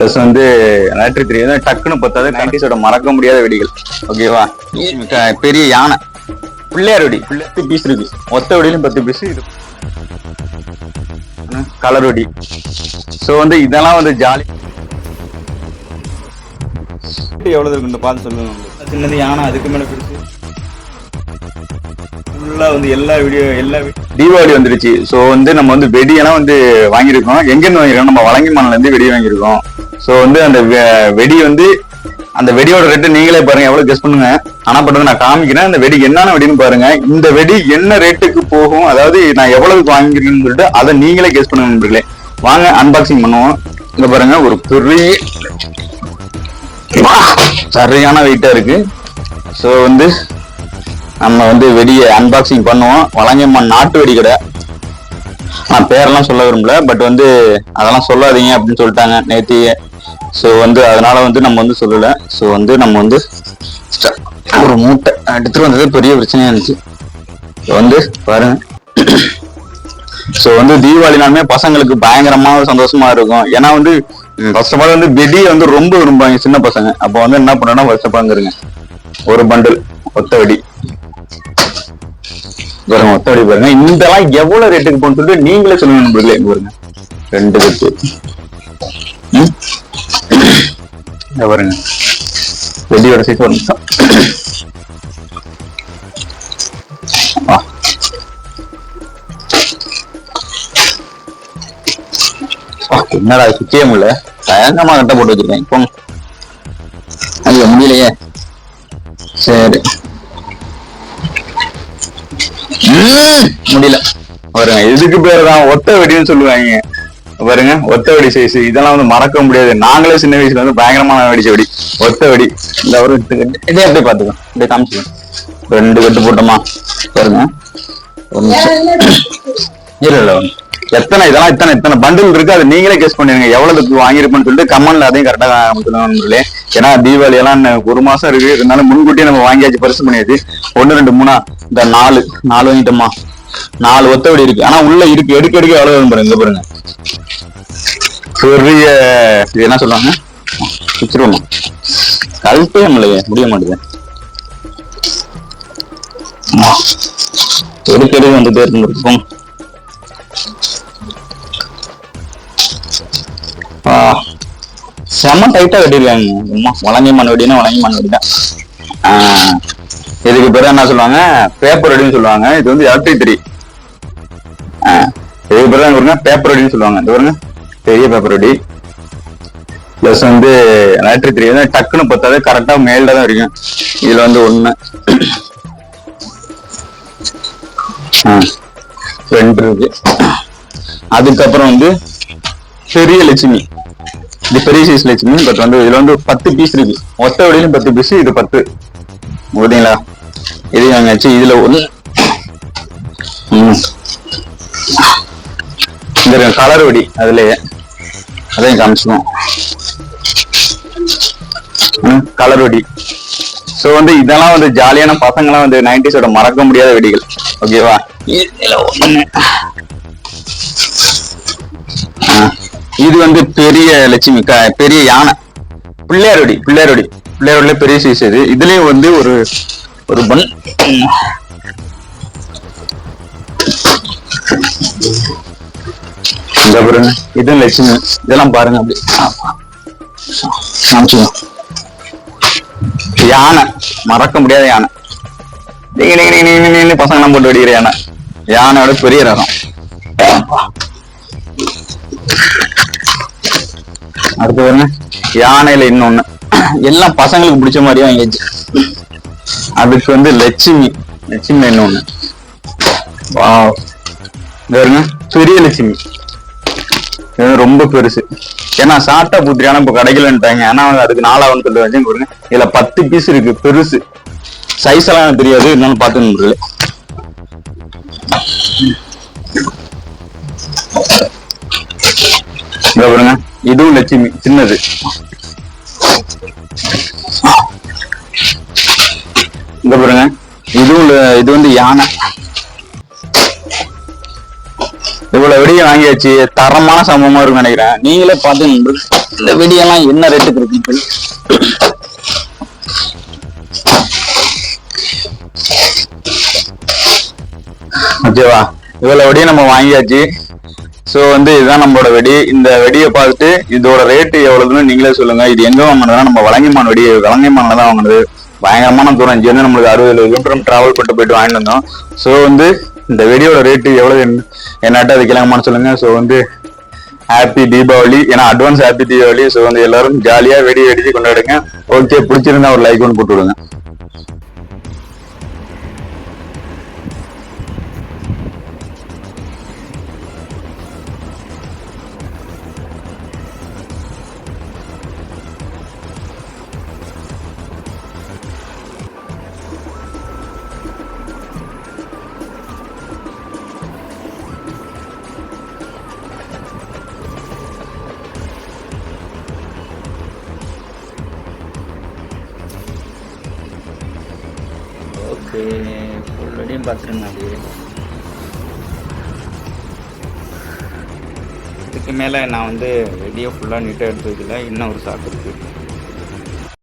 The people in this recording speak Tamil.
ப்ளஸ் வந்து ஞாயிற்று த்ரீ வந்து டக்குன்னு பத்தாது நைன்டிஸோட மறக்க முடியாத வெடிகள். ஓகேவா பெரிய யானை. பிள்ளையார் வெடி. பத்து பீஸ் இருக்கு. மொத்த வெடியிலும் பத்து பீஸ் இது கலர் வெடி. ஸோ வந்து இதெல்லாம் வந்து ஜாலி எவ்வளவு இருக்கு இந்த பார்த்து சொல்லுங்க. சின்னது யானை அதுக்கு மேல ஃபுல்லா வந்து எல்லா வீடியோ எல்லா தீபாவளி வந்துருச்சு. ஸோ வந்து நம்ம வந்து வெடியெல்லாம் வந்து வாங்கியிருக்கோம். எங்கேருந்து வாங்கியிருக்கோம்? நம்ம வழங்கிமானில இருந்து வெடி வாங்கியிருக்கோம். ஸோ வந்து அந்த வெ- வெடி வந்து அந்த வெடியோட ரேட்டு நீங்களே பாருங்க எவ்வளவு கெஸ் பண்ணுங்க. ஆனா பட் நான் காமிக்கிறேன் அந்த வெடி என்னென்ன வெடின்னு பாருங்க. இந்த வெடி என்ன ரேட்டுக்கு போகும் அதாவது நான் எவ்வளவுக்கு வாங்கிக்கிறேன்னு சொல்லிட்டு அதை நீங்களே கெஸ் பண்ணுங்க நண்பர்களே. வாங்க அன்பாக்சிங் பண்ணுவோம். இங்க பாருங்க ஒரு பெரிய சரியான வெயிட்டா இருக்கு. ஸோ வந்து நம்ம வந்து வெடியை அன்பாக்சிங் பண்ணுவோம். வழங்கம்மான் நாட்டு வெடி கடை. நான் பேரெல்லாம் சொல்ல விரும்பல பட் வந்து அதெல்லாம் சொல்லாதீங்க அப்படின்னு சொல்லிட்டாங்க நேத்தியே. ஸோ வந்து அதனால வந்து நம்ம வந்து சொல்லல. ஸோ வந்து நம்ம வந்து ஒரு மூட்டை. எடுத்துட்டு வந்தது பெரிய பிரச்சனையா இருந்துச்சு. வந்து பாருங்க. ஸோ வந்து தீபாவளினாலுமே பசங்களுக்கு பயங்கரமா சந்தோஷமா இருக்கும். ஏன்னா வந்து ஃபர்ஸ்ட் ஆஃப் ஆல் வந்து வெடியை வந்து ரொம்ப விரும்புவாங்க சின்ன பசங்க. அப்போ வந்து என்ன பண்ணணும் ஃபர்ஸ்ட் பாருங்க ஒரு பண்டில் ஒத்த வெடி பாருங்க ஒத்த வெடி பாருங்க. இதெல்லாம் எவ்வளவு ரேட்டுக்கு போன்னு சொல்லிட்டு நீங்களே சொல்லுங்க நண்பர்களே. பாருங்க. ரெண்டு பேருக்கு இங்க பாருங்க. வெள்ளியோட சைஸ் ஒரு நிமிஷம். என்னடா சுத்தியே முடியல. பயங்கரமா கட்ட போட்டு வச்சிருக்கேன். இப்போ ஐயோ முடியலையே. சரி. முடியல. பாருங்க இதுக்கு பேர் தான் ஒத்த வெடின்னு சொல்லுவாங்க. பாருங்க ஒத்த வெடி சைஸ் இதெல்லாம் வந்து மறக்க முடியாது. நாங்களே சின்ன வயசுல வந்து பயங்கரமான வெடிச்ச வெடி. ஒத்த வெடி. இந்த ஒரு இதே அப்படியே பாத்துக்கோ அப்படியே காமிச்சுக்கோ ரெண்டு கட்டு போட்டோமா? பாருங்க. இல்ல இல்ல எத்தனை இதெல்லாம் இத்தனை இத்தனை பண்டில் இருக்கு. அது நீங்களே கெஸ் பண்ணிருங்க எவ்வளவுக்கு வாங்கியிருப்பேன்னு சொல்லிட்டு கமெண்ட்ல அதையும் கரெக்டா சொல்லுவாங்களே ஏன்னா தீபாவளி எல்லாம் ஒரு மாசம் இருக்கு. இருந்தாலும் முன்கூட்டியே நம்ம வாங்கியாச்சு பரிசு பண்ணியாச்சு. ஒண்ணு ரெண்டு மூணா இந்த நாலு நாலு வாங்கிட்டோமா? நாலு ஒத்தவடி இருக்கு. ஆனா உள்ள இருக்கு. எடுக்க எடுக்க எவ்வளவு பாருங்க இங்க பாருங்க. பெரிய என்ன சொல்லுவாங்க வச்சிருவோம் கழுத்தே இல்லையே முடிய மாட்டேது எடுக்க வந்து வந்துட்டே இருக்கும் செம டைட்டா வெட்டிருக்காங்க. சும்மா வழங்கி மண் வெடினா வழங்கி மண் வெடிதான் இதுக்கு பேர் என்ன சொல்லுவாங்க? பேப்பர் வெடின்னு சொல்லுவாங்க. இது வந்து எலக்ட்ரிக் த்ரீ இதுக்கு பேர் பாருங்க? பேப்பர் வெடின்னு சொல்லுவாங்க. இது பாருங்க. பெரிய பேப்பர் வெடி பிளஸ் வந்து எலக்ட்ரிக் த்ரீ வந்து டக்குன்னு பத்தாது கரெக்டா மேல்ல தான் இருக்கும். இதுல வந்து ஒண்ணு. ஆ, ரெண்டு இருக்கு. அதுக்கப்புறம் வந்து பெரிய லட்சுமி. இது பெரிய சைஸ் லட்சுமி பட் வந்து இதுல வந்து பத்து பீஸ் இருக்கு. மொத்த வடியிலும் பத்து பீஸ் இது பத்து. ஓகேங்களா இது வாங்கியாச்சு இதுல ஒண்ணு. ம். இந்த கலர் வெடி அதுலயே. அதையும் காமிச்சுக்கோம் கலர் வெடி. சோ வந்து இதெல்லாம் வந்து ஜாலியான பசங்களாம் வந்து நைன்டிஸோட மறக்க முடியாத வெடிகள். ஓகேவா இது வந்து பெரிய லட்சுமி க- பெரிய யானை. பிள்ளையார் வெடி பிள்ளையார் வெடி. பிள்ளையார் வெடியில பெரிய சைஸ் இது. இதுலயும் வந்து ஒரு ஒரு பன். இந்த பாருங்க இது லட்சுமி. இதெல்லாம் பாருங்க அப்படி. காமிச்சுக்கோ. யானை. மறக்க முடியாத யானை. நீங்க பசங்க போட்டு வெடிக்கிற யானை. யானையோட பெரிய ரகம் அடுத்து பாருங்க. யானையில இன்னொன்னு. எல்லாம் பசங்களுக்கு பிடிச்ச மாதிரியே வாங்கியாச்சு அதுக்கு வந்து லட்சுமி. லட்சுமி இன்னொன்னு. பாருங்க. பெரிய லட்சுமி. ரொம்ப பெருசு. ஏன்னா சாட்டா புத்திரியான இப்ப கிடைக்கலன்ட்டாங்க. ஏன்னா அதுக்கு நாலாவது சொல்லி வச்சு பாருங்க. இதுல பத்து பீஸ் இருக்கு பெருசு. சைஸ் எல்லாம் எனக்கு தெரியாது. இருந்தாலும் பாத்துன்னு இங்க பாருங்க. இதுவும் லட்சுமி சின்னது. இங்க பாருங்க. இதுவும் இது வந்து யானை. இவ்வளவு வெடியை வாங்கியாச்சு. தரமான சம்பவமா இருக்கும் நினைக்கிறேன். நீங்களே பார்த்து இந்த வெடியெல்லாம் என்ன ரேட்டுக்கு இருக்கு ஓகேவா? இவ்வளவு வெடியை நம்ம வாங்கியாச்சு. ஸோ வந்து இதுதான் நம்மளோட வெடி. இந்த வெடியை பார்த்துட்டு இதோட ரேட்டு எவ்வளவுன்னு நீங்களே சொல்லுங்க. இது எங்க வாங்கினதுனா நம்ம வலங்கைமான் வெடி. வலங்கைமான்ல தான் வாங்கினது. பயங்கரமான தூரம். இங்கேருந்து நம்மளுக்கு அறுபது கிலோமீட்டர் டிராவல் பண்ணிட்டு போயிட்டு வாங்கிட்டு வந்தோம். ஸோ வந்து இந்த வெடியோட ரேட்டு எவ்வளவு என்ன- அது கிளம்புமான்னு சொல்லுங்க. ஸோ வந்து ஹாப்பி தீபாவளி. ஏன்னா அட்வான்ஸ் ஹாப்பி தீபாவளி. ஸோ வந்து எல்லாரும் ஜாலியா வெடி வெடிச்சு கொண்டாடுங்க. ஓகே பிடிச்சிருந்தா ஒரு லைக் ஒன்று போட்டு விடுங்க. அது ஃபுல்லடியும் பார்த்துருங்க அது. இதுக்கு மேலே நான் வந்து வெடியை ஃபுல்லாக நீட்டாக எடுத்து வைக்கல இன்னும் ஒரு சாக்கு இருக்குது